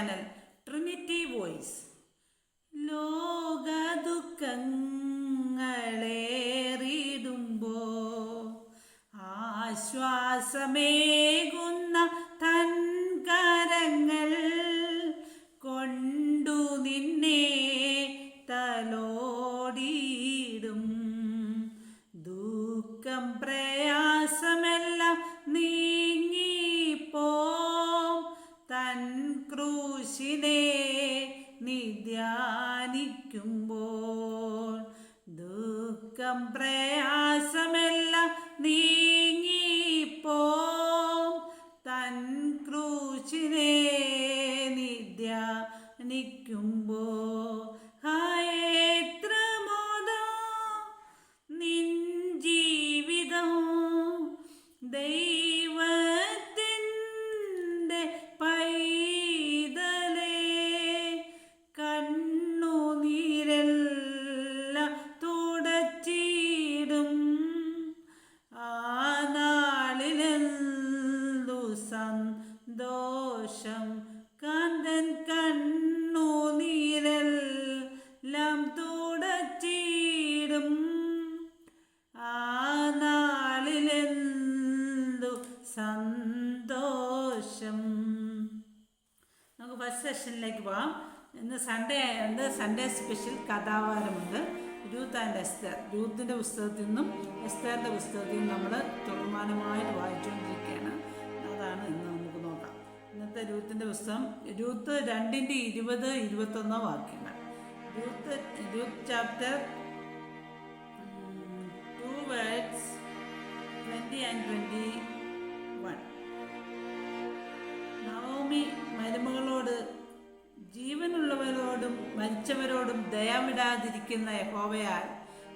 Channel Trinity voice. ലോക ദുഃഖങ്ങളേറിടുമ്പോ ആശ്വാസമേകുന്ന ദുഃഖം പ്രയാസമെല്ലാം നീങ്ങിപ്പോ. തൻ ക്രൂശിനെ നിധ്യാനിക്കുമ്പോ. എത്ര മോദം. നിൻ ജീവിതം ദൈവത്തിന്റെ സന്തോഷം. കാന്തൻ കണ്ണു നീരെല്ലാം തുടച്ചിടും. ആ നാളിലെന്തു സന്തോഷം. നമുക്ക് ഫസ്റ്റ് സെഷനിലേക്ക് പോകാം ഇന്ന് സൺഡേ ആയതുകൊണ്ട് Sunday special കഥാവാരമുണ്ട്. Ruth and Esther. രൂത്തിന്റെ പുസ്തകത്തിൽ നിന്നും എസ്തറിന്റെ പുസ്തകത്തിൽ നിന്നും നമ്മൾ തുടർമാനമായിട്ട് വായിച്ചുകൊണ്ടിരിക്കുകയാണ്. ഇന്നത്തെ രൂത്തിന്റെ പുസ്തകം രൂത്ത് രണ്ടിന്റെ ഇരുപത് ഇരുപത്തൊന്ന് വാക്യങ്ങൾ. Ruth Ruth chapter two words twenty and twenty one Naomi മരുമകളോട് ജീവനുള്ളവരോടും മരിച്ചവരോടും ദയവിടാതിരിക്കുന്ന യഹോവയാൽ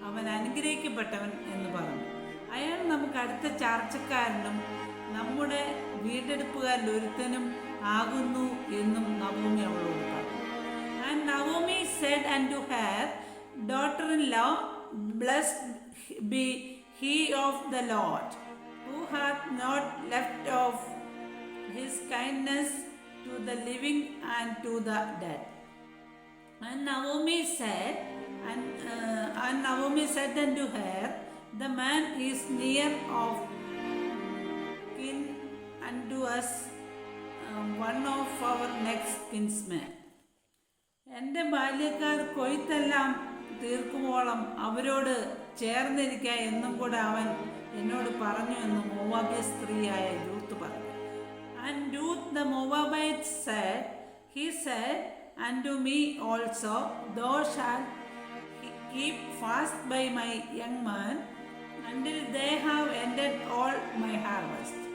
അവൻ അനുഗ്രഹിക്കപ്പെട്ടവൻ എന്ന് പറഞ്ഞു. അയാൾ നമുക്ക് അടുത്ത ചാർച്ചക്കാരനും നമ്മുടെ വീണ്ടെടുപ്പുകാരിൽ ഒരുത്തനും ആകുന്നു എന്നും നവോമി അവളോട് പറഞ്ഞു and Naomi said and to her daughter in law blessed be he of the Lord who hath not left of his kindness to the living and to the dead. And Naomi said, and, uh, and Naomi said unto her, The man is near of kin unto us, um, one of our next kinsmen. എന്റെ ബാല്യക്കാർ കൊയ്ത്തെല്ലാം തീർക്കുമോളം അവരോട് ചേർന്നിരിക്കുക എന്നും കൂടെ അവൻ എന്നോട് പറഞ്ഞു എന്ന് മോവാബ്യ സ്ത്രീയായ രൂത്ത് പറഞ്ഞു And Ruth the Moabite said, He said unto me also, Thou shalt keep fast by my young man until they have ended all my harvest. ഇനി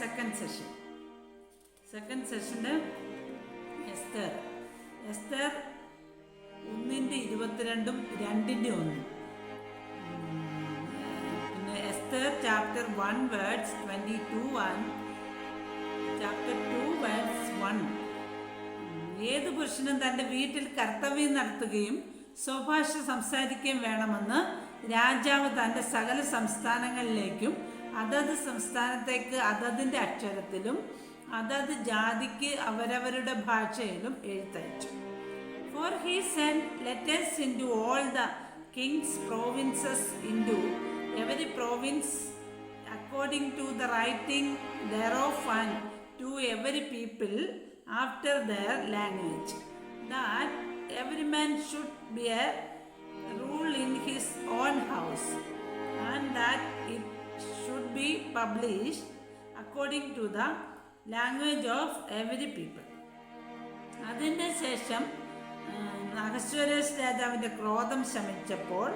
സെക്കൻഡ് സെഷൻ സെക്കൻഡ് സെഷന് എസ്തർ. എസ്തർ ഒന്നിന്റെ ഇരുപത്തിരണ്ടും രണ്ടിന്റെ ഒന്നും. പിന്നെ Esther chapter one words twenty two one chapter two words one ഏത് പുരുഷനും തന്റെ വീട്ടിൽ കർത്തവ്യം നടത്തുകയും സ്വഭാഷ സംസാരിക്കുകയും വേണമെന്ന് രാജാവ് തന്റെ സകല സംസ്ഥാനങ്ങളിലേക്കും അതത് സംസ്ഥാനത്തേക്ക് അതതിന്റെ അക്ഷരത്തിലും അതത് ജാതിക്ക് അവരവരുടെ ഭാഷയിലും എഴുത്തയച്ചു For he sent letters into all the king's provinces into every province according to the writing thereof and to every people after their language, that every man should bear rule in his own house, and that it should be published according to the language of every people. അതിന്റെ ശേഷം അഹസ്വരേഷ് രാജാവിന്റെ ക്രോധം ശമിച്ചപ്പോൾ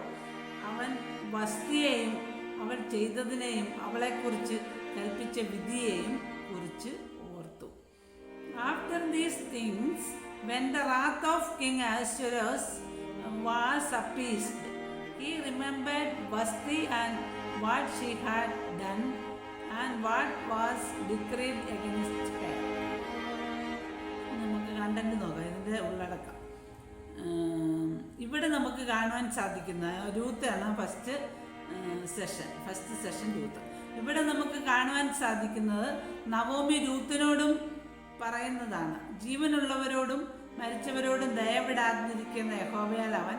അവൻ വസ്തിയെയും അവൾ ചെയ്തതിനെയും അവളെക്കുറിച്ച് കൽപ്പിച്ച വിധിയെയും കുറിച്ച് ഓർത്തു after these things when the wrath of king Ahasuerus was appeased he remembered Vashti and what she had done and what was decreed against her. നമുക്ക് കണ്ടന്റ് നോക്കാം. ഇതിന്റെ ഉള്ളടക്കം. ഇവിടെ നമുക്ക് കാണുവാൻ സാധിക്കുന്ന രൂത്താണ് first session first session Ruth. ഇവിടെ നമുക്ക് കാണുവാൻ സാധിക്കുന്നത് നവോമി രൂത്തിനോടും പറയുന്നതാണ്. ജീവനുള്ളവരോടും മരിച്ചവരോടും ദയവിടാതിരിക്കുന്ന യഹോബയാൽ അവൻ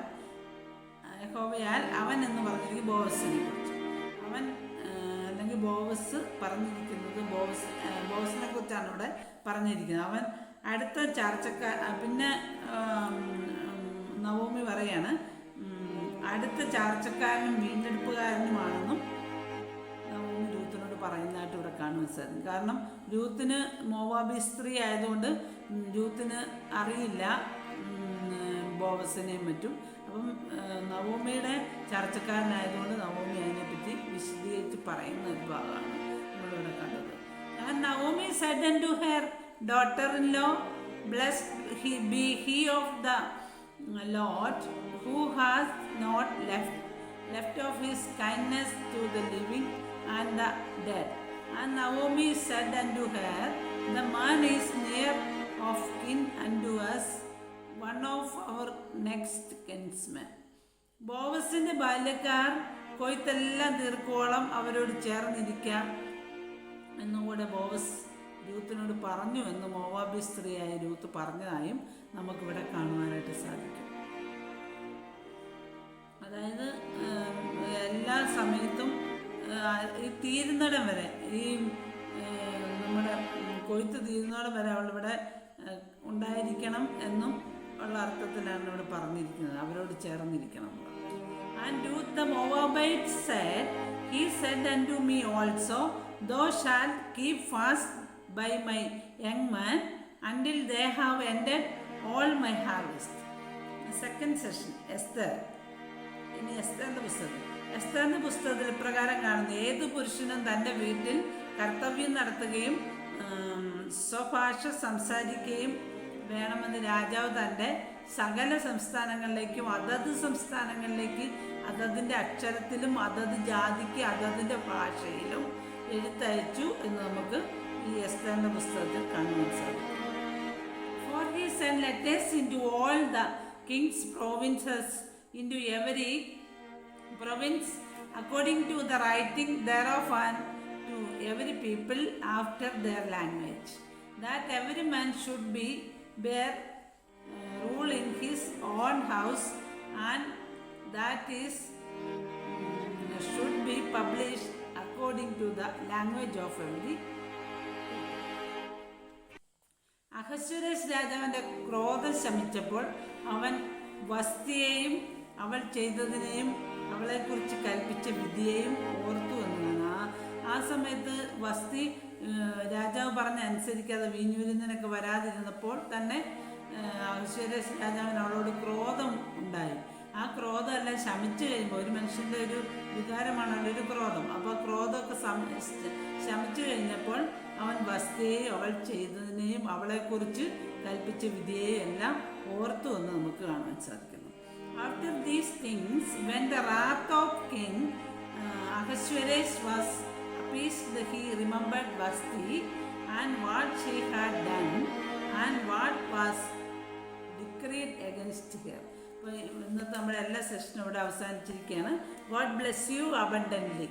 യഹോബയാൽ അവൻ എന്ന് പറഞ്ഞിരിക്കും ബോവസിനെ അല്ലെങ്കിൽ ബോവസ് പറഞ്ഞിരിക്കുന്നത് ബോവസ് ബോവസിനെ കുറിച്ചാണ് ഇവിടെ പറഞ്ഞിരിക്കുന്നത്. അവൻ അടുത്ത ചർച്ചക്കാർ പിന്നെ നവോമി പറയാണ് അടുത്ത ചാർച്ചക്കാരനും വീണ്ടെടുപ്പുകാരനുമാണെന്നും നവോമി രൂത്തിനോട് പറയുന്നതായിട്ട് ഇവിടെ കാണുവാൻ സാധിക്കും. കാരണം രൂത്തിന് മോവാബി സ്ത്രീ ആയതുകൊണ്ട് രൂത്തിന് അറിയില്ല ബോവസിനെയും മറ്റും. അപ്പം ഏഹ്, നവോമിയുടെ ചർച്ചക്കാരനായതുകൊണ്ട് നവോമി അതിനെപ്പറ്റി വിശദീകരിച്ച് പറയുന്ന ഒരു ഭാഗമാണ് നമ്മളിവിടെ കണ്ടത് And Naomi said unto her daughter-in-law, Blessed he be he of the Lord, who has not left left of his kindness to the living and the dead. And Naomi said unto her, The man is near of kin unto us, of our next kinsmen. ബോവസിന്റെ ബാല്യക്കാർ കൊയ്ത്തെല്ലാം തീർക്കോളം അവരോട് ചേർന്നിരിക്കാം എന്നുകൂടെ ബോവസ് രൂത്തിനോട് പറഞ്ഞു എന്ന് മോവാബി സ്ത്രീയായ Ruth പറഞ്ഞതായും നമുക്കിവിടെ കാണുവാനായിട്ട് സാധിക്കും അതായത് എല്ലാ സമയത്തും ഈ തീരുന്നിടം വരെ ഈ നമ്മുടെ കൊയ്ത്ത് തീരുന്നിടം വരെ അവളിവിടെ ഉണ്ടായിരിക്കണം എന്നും ഉള്ള അർത്ഥത്തിലാണ് ഇവിടെ പറഞ്ഞിരിക്കുന്നത് അവരോട് ചേർന്നിരിക്കണം. And to the Moabites said, He said unto me also, Thou shalt keep fast by my young man until they have ended all my harvest. Second session Esther ഇനി എസ്തറിന്റെ പുസ്തകം എസ്തറിന്റെ പുസ്തകത്തിൽ പ്രകാരം കാണുന്നു ഏത് പുരുഷനും തന്റെ വീട്ടിൽ കർത്തവ്യം നടത്തുകയും സ്വഭാഷ സംസാരിക്കുകയും വേണമെന്ന് രാജാവ് തന്റെ സകല സംസ്ഥാനങ്ങളിലേക്കും അതത് സംസ്ഥാനങ്ങളിലേക്ക് അതതിന്റെ അക്ഷരത്തിലും അതത് ജാതിക്ക് അതതിന്റെ ഭാഷയിലും എഴുത്തയച്ചു എന്ന് നമുക്ക് ഈ എസ് എന്ന പുസ്തകത്തിൽ കാണുവാൻ സാധിക്കും. For he sent letters into all the king's provinces into every province according to the writing thereof and to every people after their language that every man should be bear uh, rule in his own house, and that is mm, should be published according to the language of every Ahasuerus രാജാവിന്റെ ക്രോധം ശമിച്ചപ്പോൾ അവൻ വസ്തിയെയും അവൾ ചെയ്തതിനെയും അവളെക്കുറിച്ച് കൽപ്പിച്ച വിധിയെയും ഓർത്തു എന്നതാണ് ആ സമയത്ത് വസ്തി രാജാവ് പറഞ്ഞ അനുസരിക്കാതെ വീഞ്ഞുവിരുന്നതിനൊക്കെ വരാതിരുന്നപ്പോൾ തന്നെ ഏഹ്, അഹശ്വരേഷ് രാജാവിന് അവളോട് ക്രോധം ഉണ്ടായി. ആ ക്രോധമെല്ലാം ശമിച്ചു കഴിയുമ്പോൾ ഒരു മനുഷ്യന്റെ ഒരു വികാരമാണല്ലോ ഒരു ക്രോധം. അപ്പോൾ ക്രോധമൊക്കെ ശമിച്ചു കഴിഞ്ഞപ്പോൾ അവൻ വസ്തുയെയും അവൾ ചെയ്തതിനെയും അവളെക്കുറിച്ച് കൽപ്പിച്ച വിധിയെയും എല്ലാം ഓർത്തു എന്ന് നമുക്ക് കാണാൻ സാധിക്കുന്നു. After these things when the wrath of king Ahasuerus was appeased he remembered Vasti and what she had done and what was decreed against her. ഇന്നത്തെ നമ്മുടെ എല്ലാ സെഷനും ഇവിടെ അവസാനിച്ചിരിക്കുകയാണ് ഗോഡ് ബ്ലെസ് യു അബണ്ടന്റ്ലി